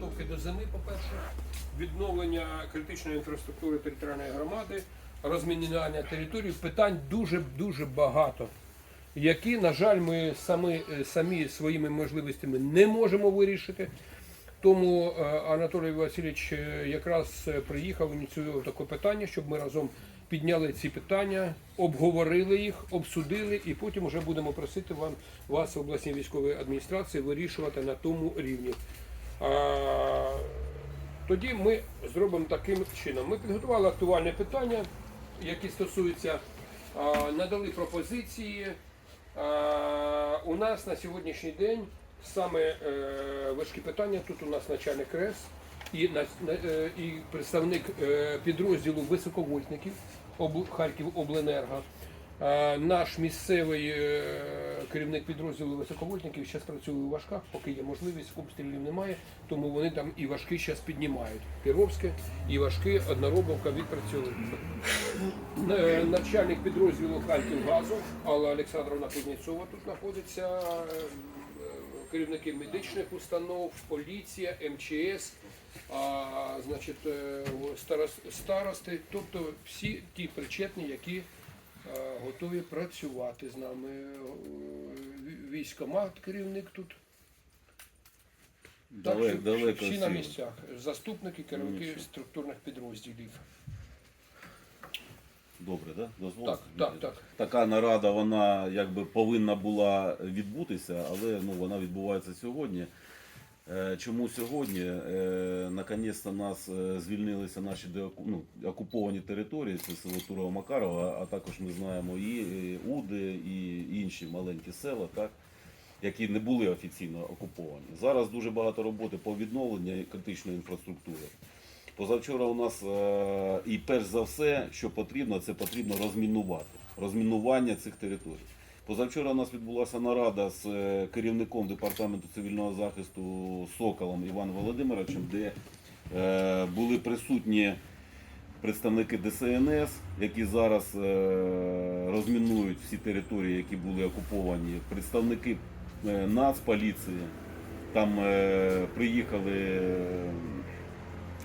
підготовки до зими, по-перше, відновлення критичної інфраструктури територіальної громади, розмінування територій. Питань дуже дуже багато, які, на жаль, ми самі, самі своїми можливостями не можемо вирішити. Тому е, Анатолій Васильович е, якраз е, приїхав, ініціював таке питання, щоб ми разом підняли ці питання, обговорили їх, обсудили, і потім вже будемо просити вам, вас, обласній військової адміністрації, вирішувати на тому рівні. Тоді ми зробимо таким чином. Ми підготували актуальне питання, які стосуються, надали пропозиції. У нас на сьогоднішній день саме е, важкі питання. Тут у нас начальник РЕС і, е, і представник е, підрозділу високовольтників Харків Обленерго. Наш місцевий керівник підрозділу високовольтників зараз працює у важках, поки є можливість, обстрілів немає, тому вони там і важкі зараз піднімають. Піровське і важкі одноробовка відпрацьовують. Е, Начальник підрозділу Харківгазу Алла Олександровна Кузнєцова тут знаходиться. е, Керівники медичних установ, поліція, МЧС, а, значить, е, старости, тобто всі ті причетні, які готові працювати з нами. Е, Військомат керівник тут. Так, Далеко, всі на місцях. Заступники, керівники Нічого. структурних підрозділів. Добре, да? Дозволь? Так, так, так. Така нарада, вона якби повинна була відбутися, але ну, вона відбувається сьогодні. Е, Чому сьогодні? Е, Наконець-то нас е, звільнилися наші ну, окуповані території, це село Турова Макарова, а також ми знаємо і Уди, і інші маленькі села, так, які не були офіційно окуповані. Зараз дуже багато роботи по відновленню критичної інфраструктури. Позавчора у нас і перш за все, що потрібно, це потрібно розмінувати. Розмінування цих територій. Позавчора у нас відбулася нарада з е, керівником департаменту цивільного захисту Соколом Іваном Володимировичем, де е, були присутні представники ДСНС, які зараз е, розмінують всі території, які були окуповані, представники Нацполіції. Там приїхали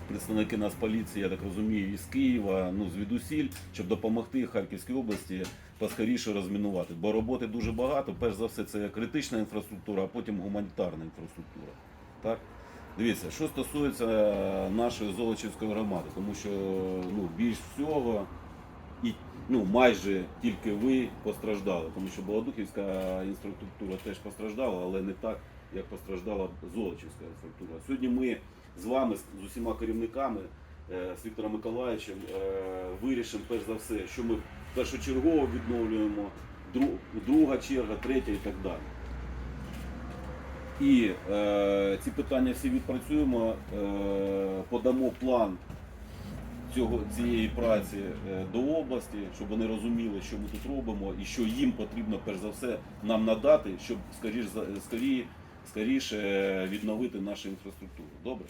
представники Нацполіції, я так розумію, із Києва, ну звідусіль, щоб допомогти Харківській області поскоріше розмінувати. Бо роботи дуже багато. Перш за все, це критична інфраструктура, а потім гуманітарна інфраструктура. Так? Дивіться, що стосується е, нашої Золочівської громади, тому що ну, більш всього і ну, майже тільки ви постраждали, тому що Болодухівська інфраструктура теж постраждала, але не так, як постраждала Золочівська інфраструктура. Сьогодні ми з вами, з- усіма керівниками, е, з Віктором Миколаївичем, е, вирішимо перш за все, що ми першочергово відновлюємо, друга черга, третя і так далі. І е, ці питання всі відпрацюємо, е, подамо план цього, цієї праці е, до області, щоб вони розуміли, що ми тут робимо і що їм потрібно перш за все нам надати, щоб скоріш, скоріше е, відновити нашу інфраструктуру. Добре?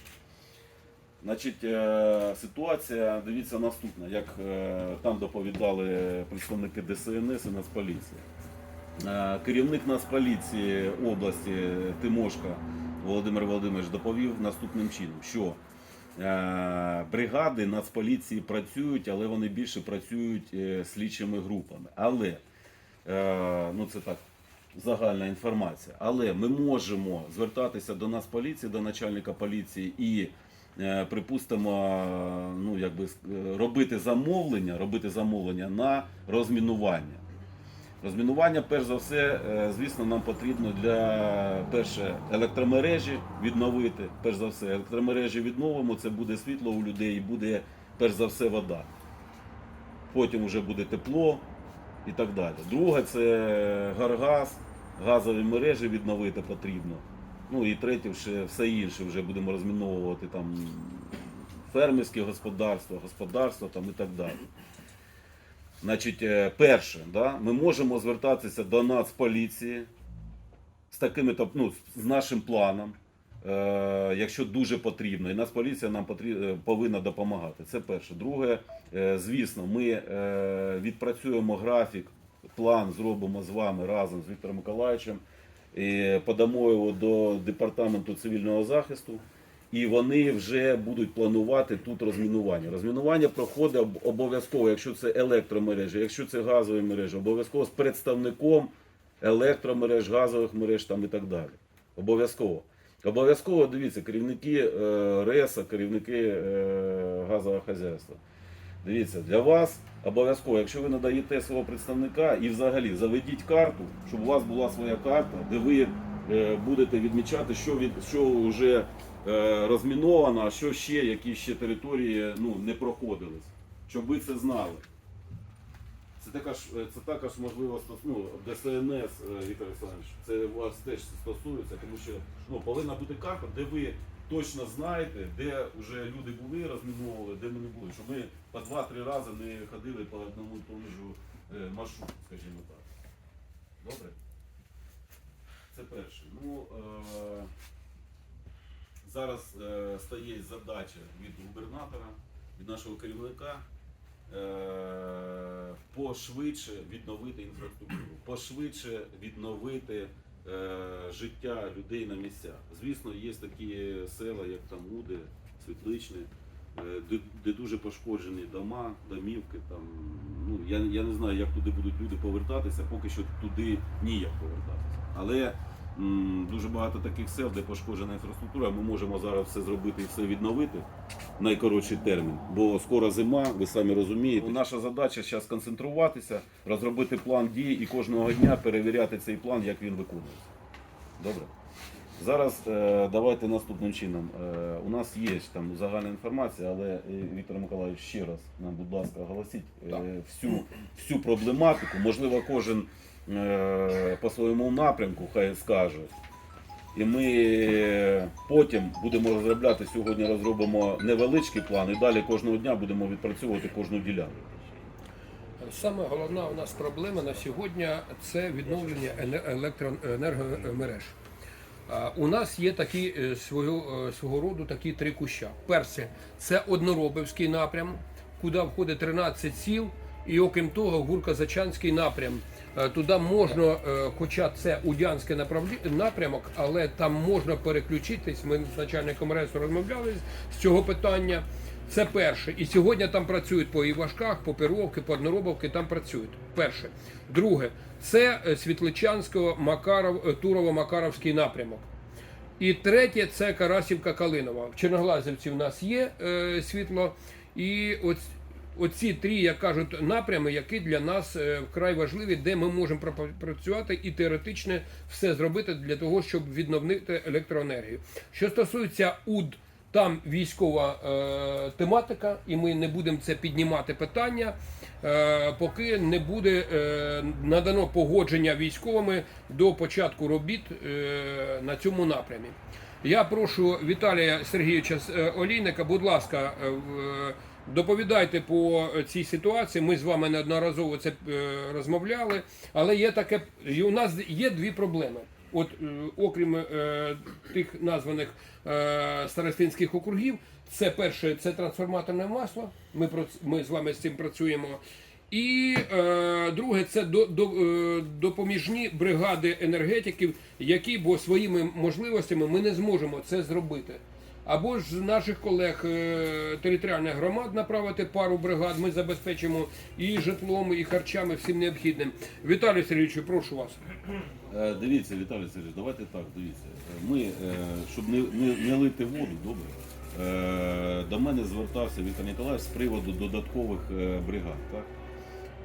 Значить, е, ситуація, дивіться, наступна, як е, там доповідали представники ДСНС і Нацполіції. Е, Керівник Нацполіції області Тимошка Володимир Володимирович доповів наступним чином, що бригади Нацполіції працюють, але вони більше працюють слідчими групами. Але ну це так. Загальна інформація, але ми можемо звертатися до Нацполіції, до начальника поліції і, припустимо, ну якби робити замовлення, робити замовлення на розмінування. Розмінування, перш за все, е, звісно, нам потрібно для перше електромережі відновити. Перш за все, електромережі відновимо, це буде світло у людей і буде перш за все вода. Потім вже буде тепло і так далі. Друге це гаргаз, газові мережі відновити потрібно. Ну і третє, ще все інше вже будемо розміновувати там фермерські господарства, господарства там і так далі. Значить, е, перше, да, ми можемо звертатися до Нацполіції з такими ну, з нашим планом, е, якщо дуже потрібно. І Нацполіція нам потріб, е, повинна допомагати. Це перше. Друге, е, звісно, ми е, відпрацюємо графік, план зробимо з вами разом з Віктором Миколаївичем, подамо його до департаменту цивільного захисту. і вони вже будуть планувати тут розмінування. Розмінування проходить обов'язково, якщо це електромережі, якщо це газові мережі, обов'язково з представником електромереж, газових мереж там і так далі. Обов'язково. Обов'язково дивіться, керівники е, РЕСа, керівники е, газового хазяйства. Дивіться, для вас обов'язково, якщо ви надаєте свого представника і взагалі заведіть карту, щоб у вас була своя карта, де ви е, будете відмічати, що від що вже е, розміновано, а що ще, які ще території ну, не проходились. Щоб ви це знали. Це також, це також можливо ну, ДСНС, е, Віктор Олександрович, це вас теж стосується, тому що ну, повинна бути карта, де ви точно знаєте, де вже люди були, розміновували, де ми не були, щоб ми по два-три рази не ходили по одному і тому ж е, маршруту, скажімо так. Добре? Це перше. Ну, е, зараз е, стає задача від губернатора, від нашого керівника е, пошвидше відновити інфраструктуру, пошвидше відновити життя людей на місцях. Звісно, є такі села, як там Уди, Світличне, е, де, де дуже пошкоджені дома, домівки. Там, ну, я, я не знаю, як туди будуть люди повертатися, поки що туди ніяк повертатися. Але дуже багато таких сел, де пошкоджена інфраструктура, ми можемо зараз все зробити і все відновити в найкоротший термін, бо скоро зима, ви самі розумієте. Наша задача зараз концентруватися, розробити план дій і кожного дня перевіряти цей план, як він виконується. Добре? Зараз е, давайте наступним чином. Е, у нас є там загальна інформація, але е, Віктор Миколаївич ще раз нам, будь ласка, оголосіть всю, всю проблематику. Можливо, кожен по своєму напрямку хай скаже. І ми е, потім будемо розробляти сьогодні, розробимо невеличкий план, і далі кожного дня будемо відпрацьовувати кожну ділянку. Саме головна у нас проблема на сьогодні це відновлення електроенергомереж. У нас є такі е, свого, е, свого роду такі три куща. Перше це одноробівський напрям, куди входить 13 сіл, і окрім того, Гурка-Зачанський напрям. Е, Туди можна, е, хоча це Удянський напрямок, але там можна переключитись. Ми з начальником РЕСу розмовляли з цього питання. Це перше. І сьогодні там працюють по Івашках, по Перовки, по Одноробовки, там працюють. Перше. Друге, це е, Світличанського Макаров, Турово-Макаровський напрямок. І третє це Карасівка Калинова. В Черноглазівці в нас є е, світло. І оць, оці три, як кажуть, напрями, які для нас е, вкрай важливі, де ми можемо працювати і теоретично все зробити для того, щоб відновити електроенергію. Що стосується УД, там військова е, тематика, і ми не будемо це піднімати питання, е, поки не буде е, надано погодження військовими до початку робіт е, на цьому напрямі. Я прошу Віталія Сергійовича е, Олійника, будь ласка, е, в- доповідайте по е, цій ситуації. Ми з вами неодноразово це е, розмовляли, але є таке, у нас є дві проблеми. От, е, окрім е, тих названих е, старостинських округів, це перше, це трансформаторне масло. Ми, ми з вами з цим працюємо. І е, друге, це до, до, е, допоміжні бригади енергетиків, які бо своїми можливостями ми не зможемо це зробити. Або ж з наших колег е, територіальних громад направити пару бригад, ми забезпечимо і житлом, і харчами, всім необхідним. Віталій Сергійовичу, прошу вас. Е, Дивіться, Віталій Сергійович, давайте так, дивіться. Е, Ми, щоб не, не, не лити воду, добре. До мене звертався Віктор Ніколаєвич з приводу додаткових бригад. Так?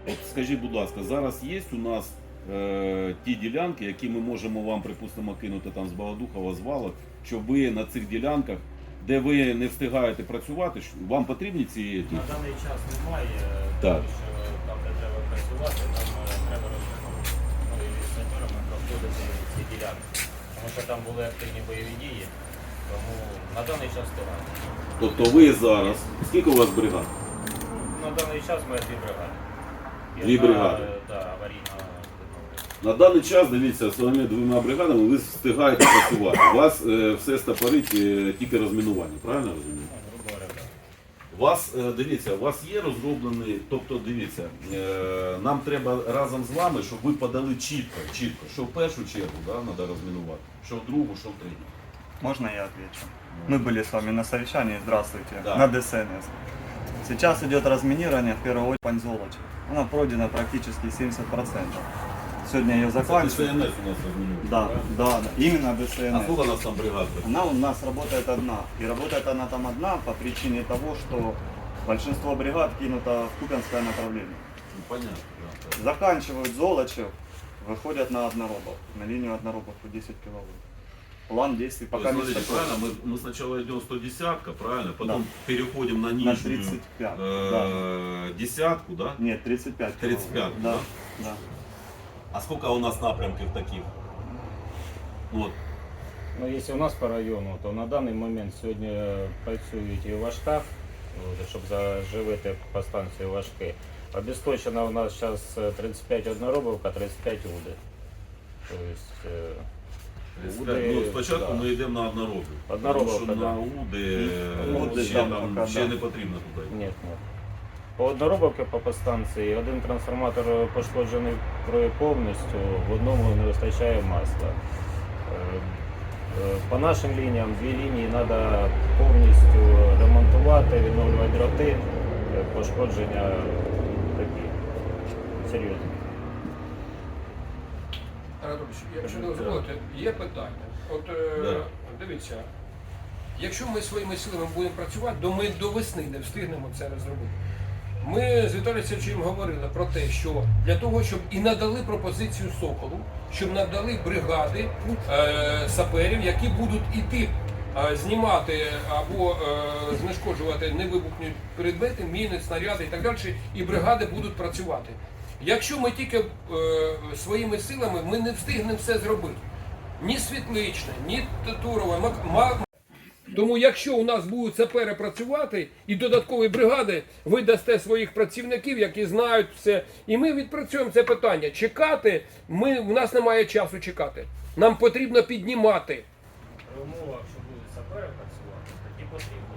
От скажіть, будь ласка, зараз є у нас е, ті ділянки, які ми можемо вам, припустимо, кинути там з Богодухова, з Валок, щоб ви на цих ділянках, де ви не встигаєте працювати, вам потрібні ці? На даний час немає, Так. тому що там, де треба працювати, там е, треба розмінувати. Ну і з саперами проходити ці ділянки. Тому що там були активні бойові дії, тому на даний час встигає. Тобто ви зараз, скільки у вас бригад? На даний час ми дві бригади. Дві бригади. Да, аварійна відновлення. На даний час, дивіться, своїми двома бригадами ви встигаєте працювати. У вас е, все стопорить е, тільки розмінування, правильно розумію? Ну. У вас, е, дивіться, у вас є розроблений, тобто дивіться, е, нам треба разом з вами, щоб ви подали чітко, чітко, що в першу чергу да, треба розмінувати, що в другу, що в третю. Можно я отвечу? Мы были с вами на совещании, здравствуйте, Да. на ДСНС. Сейчас идет разминирование, в первую очередь, пань Золочь. Она пройдена практически 70%. Сегодня ее Це заканчивают. ДСНС у нас. Да, да, да, именно А ДСНС. сколько у нас там бригад? Она у нас работает одна. И работает она там одна по причине того, что большинство бригад кинуто в Купянское направление. Ну, понятно. да. Заканчивают Золочев, выходят на одноробов, на линию одноробов по 10 киловатт. План действий пока есть, не смотрите, такой. правильно, мы, мы сначала идем 110, правильно? Потом Да. переходим на На нижнюю 35. да. э, десятку, да? Нет, 35. 35, киловатт. Да, да. А сколько у нас напрямків таких? Вот. Ну, якщо у нас по району, то на даний момент сьогодні працюють і важка, щоб заживити по станції важки. Обесточена у нас зараз 35 одноробовка, 35 уди. Тобто, е, 35. Уди, Ну, спочатку да. ми йдемо на одноробів. Одноробів, Тому що да. на Уди, Уди ще, там там, пока, ще да. не потрібно туди. Ні, ні. По одноробовці по подстанції один трансформатор пошкоджений повністю, в одному не вистачає масла. Е, е, По нашим лініям дві лінії треба повністю ремонтувати, відновлювати дроти, Е, пошкодження такі серйозні. Якщо не дозволите, є питання. От е, Да. дивіться, якщо ми своїми силами будемо працювати, то ми до весни не встигнемо це зробити. Ми з Віталієм Сергійовичем говорили про те, що для того, щоб і надали пропозицію Соколу, щоб надали бригади е, саперів, які будуть іти е, знімати або е, знешкоджувати невибухні предмети, міни, снаряди і так далі, і бригади будуть працювати. Якщо ми тільки е, своїми силами, ми не встигнемо все зробити. Ні Світличне, ні Турова, Мак- Ма- тому якщо у нас будуть сапери працювати і додаткові бригади, ви дасте своїх працівників, які знають все, і ми відпрацюємо це питання. Чекати, ми, у нас немає часу чекати. Нам потрібно піднімати. При умовах, що будуть сапери працювати, тоді потрібно.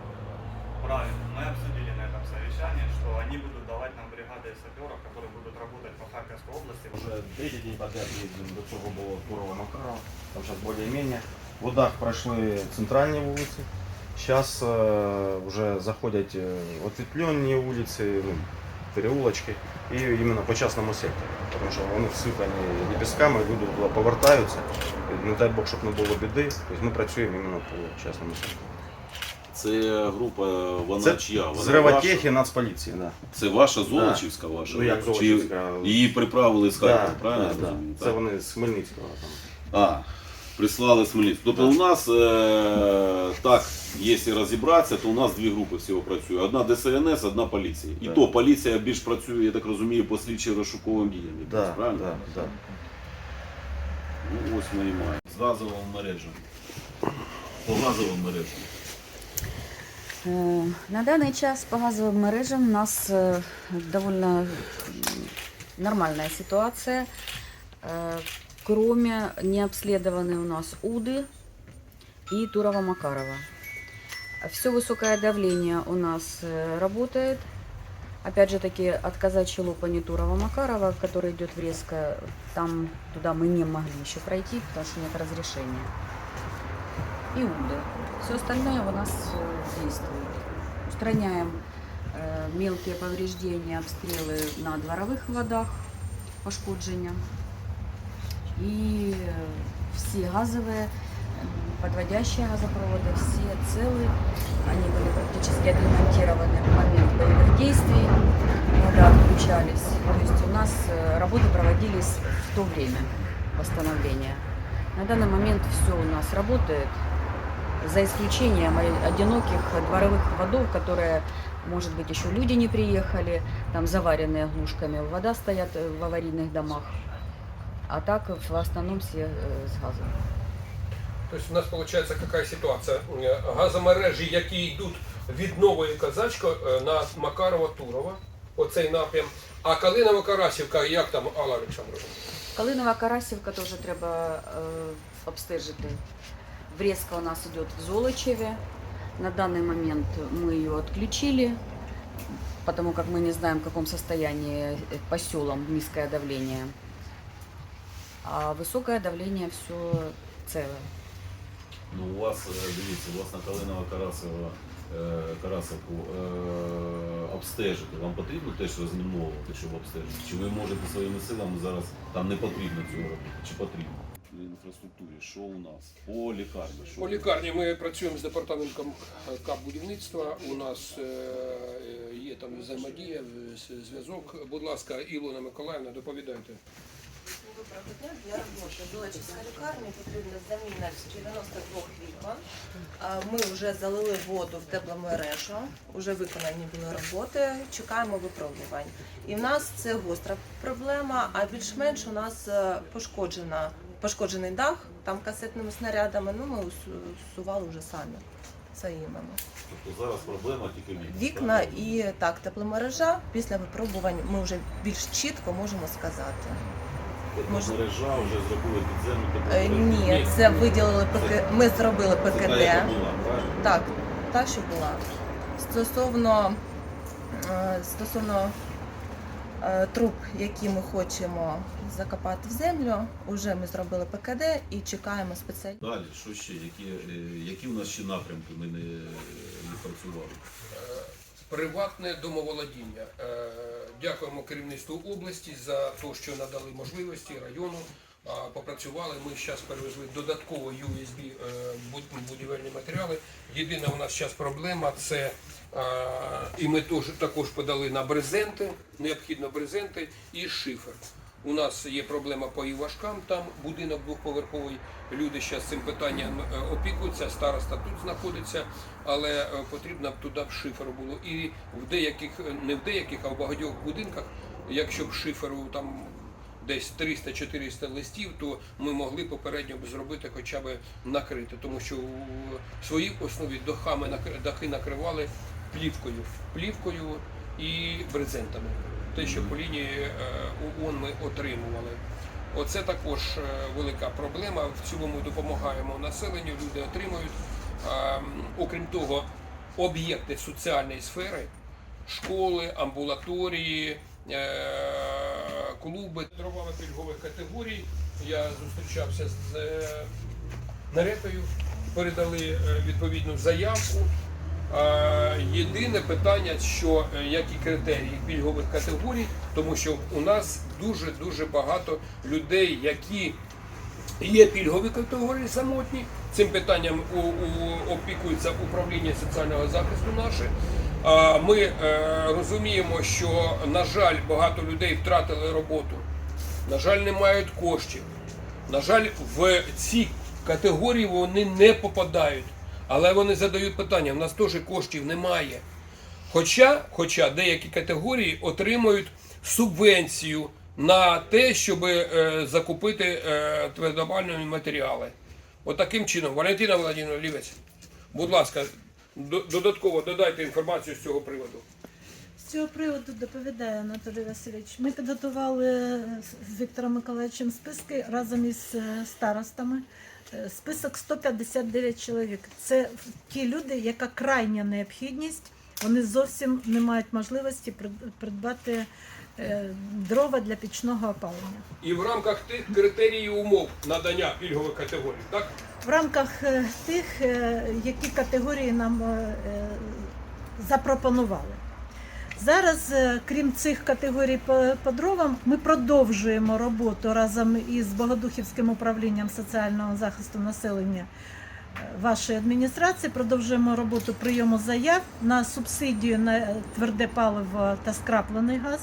Правильно. Мы обсудили на этом совещании, что они будут давать нам бригады саперов, которые будут работать по Харьковской области. Уже третий день подряд ездим до цього було Турова Макарова. Там сейчас более-менее. В Удах пройшли центральні вулиці. Зараз вже заходять е, ответвлені вулиці, ну, переулочки. І іменно по частному сектору. Тому що вони всипані ліпістками, люди повертаються. Не дай Бог, щоб не було біди. Тобто ми працюємо іменно по частному сектору. Це група, вона Це чия? Вона Зривотехи ваша? Нацполіції, да. Це ваша Золочівська ваша? Ну, як Чи Її приправили з Харкова, Да, правильно? да, да. Це вони з Хмельницького там. А, прислали з Хмельницького. Тобто у нас, е, так, якщо розібратися, то у нас дві групи всього працює. Одна ДСНС, одна поліція. І Да. то поліція більш працює, я так розумію, по слідчим розшуковим діям. якось, Да, правильно? да, да. Ну, ось ми і маємо. З газовим мережем. По газовим мережам. Е, На даний час по газовим мережам у нас е, довольно м, нормальная ситуация. Э, Кроме не обследованы у нас Уды и Турова-Макарова. Все высокое давление у нас э, работает. Опять же таки от казачьей лопани Турова-Макарова, который идет в резко, там туда мы не могли еще пройти, потому что нет разрешения. И Уды. Все остальное у нас э, действует. Устраняем э, мелкие повреждения, обстрелы на дворовых водах, пошкодження. И э, все газовые, подводящие газопроводы, все целы. Они были практически отремонтированы в момент боевых действий, когда отключались. То есть у нас э, работы проводились в то время восстановления. На данный момент все у нас работает, за исключением одиноких дворовых водов, которые, может быть, еще люди не приехали, там заваренные глушками, вода стоят э, в аварийных домах. А так в основном все э, с газом. Тобто у нас виходить яка ситуація? Е, Газомережі, які йдуть від Нової Казачка е, на Макарова-Турова, оцей напрям. А Калинова-Карасівка, як там, Алла Олександровна? Калинова Карасівка теж треба е, обстежити. Врезка у нас идет в Золочеве. На данный момент мы ее отключили, потому как мы не знаем, в каком состоянии э, по селам низкое давление. А высокое давление все целое. Ну, у вас, е, дивіться, у вас на Калинова Карасова, е, Карасовку е, обстежити. Вам потрібно теж розміновувати, щоб обстежити? Чи ви можете своїми силами зараз там не потрібно цього робити? Чи потрібно? В інфраструктурі, що у нас? По лікарні, що По лікарні ми працюємо з департаментом КАП будівництва. У нас е, є там взаємодія, зв'язок. Будь ласка, Ілона Миколаївна, доповідайте. Доброго дня. Для роботи Білочівської лікарні потрібна заміна з 92 вікон. Ми вже залили воду в тепломережу, вже виконані були роботи, чекаємо випробувань. І в нас це гостра проблема, а більш-менш у нас е, пошкоджена, пошкоджений дах там касетними снарядами, ну ми усували вже самі своїми. Тобто зараз проблема тільки вікна. Вікна і так, тепломережа. Після випробувань ми вже більш чітко можемо сказати. Може- Мережа вже зробили підземну Е, тепломережу. Ні, це виділили ПК. Ми зробили Це та, яка ПКД. була, правильно? Так, та що була. Стосовно е, стосовно е, труб, які ми хочемо закопати в землю, вже ми зробили ПКД і чекаємо спеціально. Далі, що ще? Які, е, які у нас ще напрямки ми не, не працювали? Приватне домоволодіння. Е, Дякуємо керівництву області за те, що надали можливості району. Попрацювали. Ми зараз перевезли додатково USB е, будівельні матеріали. Єдина у нас зараз проблема це і ми також подали на брезенти, необхідно брезенти і шифер. У нас є проблема по Івашкам, там будинок двохповерховий. Люди зараз цим питанням е, опікуються, староста тут знаходиться, але е, потрібно б туди б шифер було. І в деяких, е, не в деяких, а в багатьох будинках, якщо б шиферу там десь 300-400 листів, то ми могли попередньо б зробити хоча б накрити, тому що в своїй основі накри- дахи накривали плівкою, плівкою і брезентами. Те, що по лінії е, ООН ми отримували. Оце також е, велика проблема. В цілому допомагаємо населенню, люди отримують. Окрім того, об'єкти соціальної сфери, школи, амбулаторії, е, клуби, дровами пільгових категорій. Я зустрічався з наретою, передали відповідну заявку. Е, Єдине питання, що е, які критерії пільгових категорій, тому що у нас дуже дуже багато людей, які є пільгові категорії самотні. Цим питанням у, у, опікується управління соціального захисту наше. Ми е, розуміємо, що на жаль, багато людей втратили роботу. На жаль, не мають коштів. На жаль, в ці категорії вони не попадають. Але вони задають питання: в нас теж коштів немає. Хоча, хоча деякі категорії отримують субвенцію на те, щоб е, закупити е, твердопальні матеріали. Отаким чином, Валентина Володимирівна Лівець, будь ласка, додатково додайте інформацію з цього приводу. З цього приводу доповідає Анатолій Васильович. Ми підготували з Віктором Миколаївичем списки разом із е, старостами. Список 159 чоловік. Це ті люди, яка крайня необхідність. Вони зовсім не мають можливості прид- придбати е, дрова для пічного опалення. І в рамках тих критеріїв умов надання пільгових категорій, так? В рамках е, тих, е, які категорії нам запропонували. Зараз, е, крім цих категорій по, дровам, ми продовжуємо роботу разом із Богодухівським управлінням соціального захисту населення е, вашої адміністрації. Продовжуємо роботу прийому заяв на субсидію на тверде паливо та скраплений газ.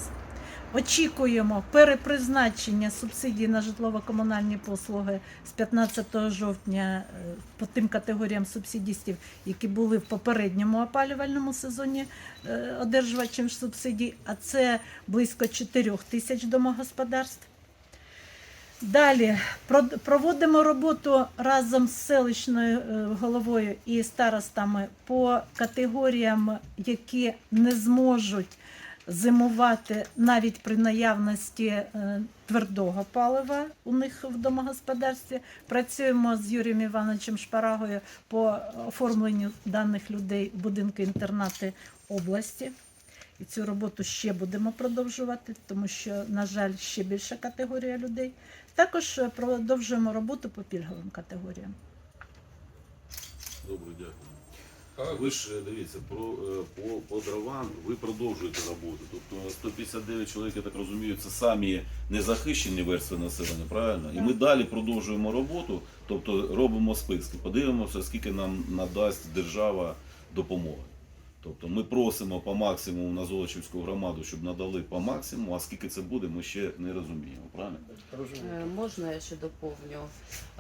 Очікуємо перепризначення субсидій на житлово-комунальні послуги з 15 жовтня е, по тим категоріям субсидістів, які були в попередньому опалювальному сезоні е, одержувачем субсидій, а це близько 4 тисяч домогосподарств. Далі проводимо роботу разом з селищною е, головою і старостами по категоріям, які не зможуть зимувати навіть при наявності е, твердого палива у них в домогосподарстві. Працюємо з Юрієм Івановичем Шпарагою по оформленню даних людей будинки інтернати області. І цю роботу ще будемо продовжувати, тому що, на жаль, ще більша категорія людей. Також е, продовжуємо роботу по пільговим категоріям. Добре, дякую. Ви ж е, дивіться, про, е, по, по дровам ви продовжуєте роботу. Тобто 159 чоловік, я так розумію, це самі незахищені верстви населення, правильно? І ми далі продовжуємо роботу, тобто робимо списки, подивимося, скільки нам надасть держава допомоги. Тобто ми просимо по максимуму на Золочівську громаду, щоб надали по максимуму, а скільки це буде, ми ще не розуміємо, правильно? Е, Можна я ще доповню?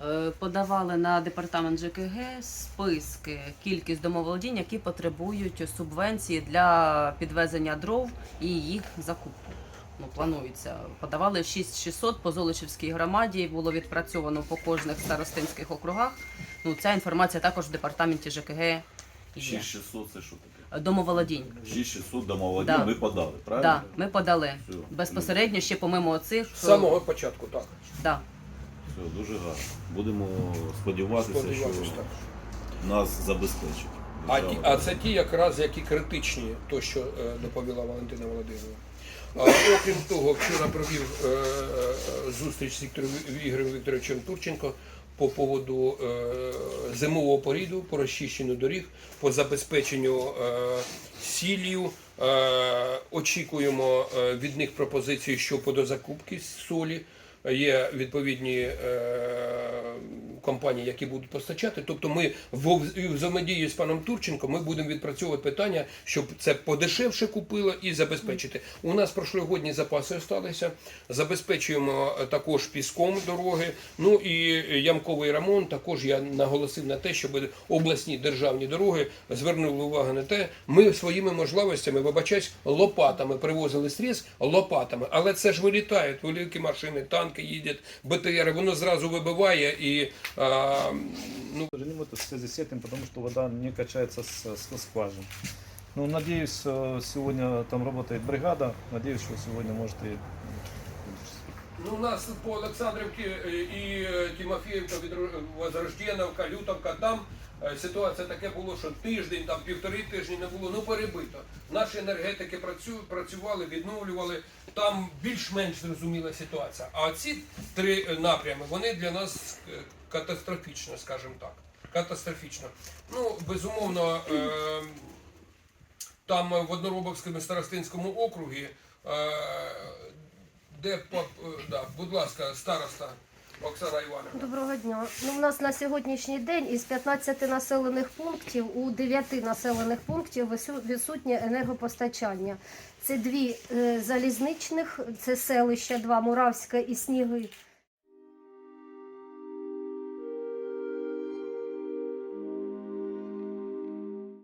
Е, Подавали на департамент ЖКГ списки, кількість домоволодінь, які потребують субвенції для підвезення дров і їх закупку. Ну, планується. Подавали 6600 по Золочівській громаді, було відпрацьовано по кожних старостинських округах. Ну, ця інформація також в департаменті ЖКГ є. 6600 це що таке? Домоволодінь. 6600 домовладінь Да. ви подали, Так, правильно? да, ми подали Все. безпосередньо ще помимо цих. З самого початку, так. Да. Все, дуже гарно. Будемо сподіватися, що так. нас забезпечать. А, ті, а це ті, якраз які критичні, то що е, доповіла Валентина Володимирівна. А, окрім того, вчора провів е, е, зустріч з Віктором Ігорем Вікторовичем Турченко по поводу е, зимового поріду, по розчищенню доріг, по забезпеченню е, сіллю. Е, очікуємо від них пропозиції щодо закупки солі. Є відповідні е, компанії, які будуть постачати. Тобто ми в взаємодії з паном Турченко ми будемо відпрацьовувати питання, щоб це подешевше купило і забезпечити. У нас прошлогодні запаси залишилися. Забезпечуємо е, також піском дороги. Ну і ямковий ремонт. Також я наголосив на те, щоб обласні державні дороги звернули увагу на те, ми своїми можливостями, вибачаюсь, лопатами привозили стріс лопатами, але це ж вилітають великі машини, танки їдять, БТР, воно зразу вибиває і а, ну сожалению, это в связи с этим, потому что вода не качается с, с скважин. Ну, надеюсь, э, сегодня там работает бригада. Надеюсь, что сегодня может и Ну, у нас по Олександрівці е, і е, Тимофіївка, Відро- Возрожденовка, Лютовка, там е, ситуація таке було, що тиждень, там півтори тижні не було, ну перебито. Наші енергетики працювали, відновлювали. Там більш-менш зрозуміла ситуація. А ці три е, напрями, вони для нас е, катастрофічно, скажімо так. Катастрофічно. Ну, безумовно, е, там в Одноробовському старостинському округі, е, де е, да, будь ласка, староста Оксана Іванівна. Доброго дня. Ну, у нас на сьогоднішній день із 15 населених пунктів у 9 населених пунктів відсутнє енергопостачання. Це дві е, залізничних, це селища, два Муравська і Сніги,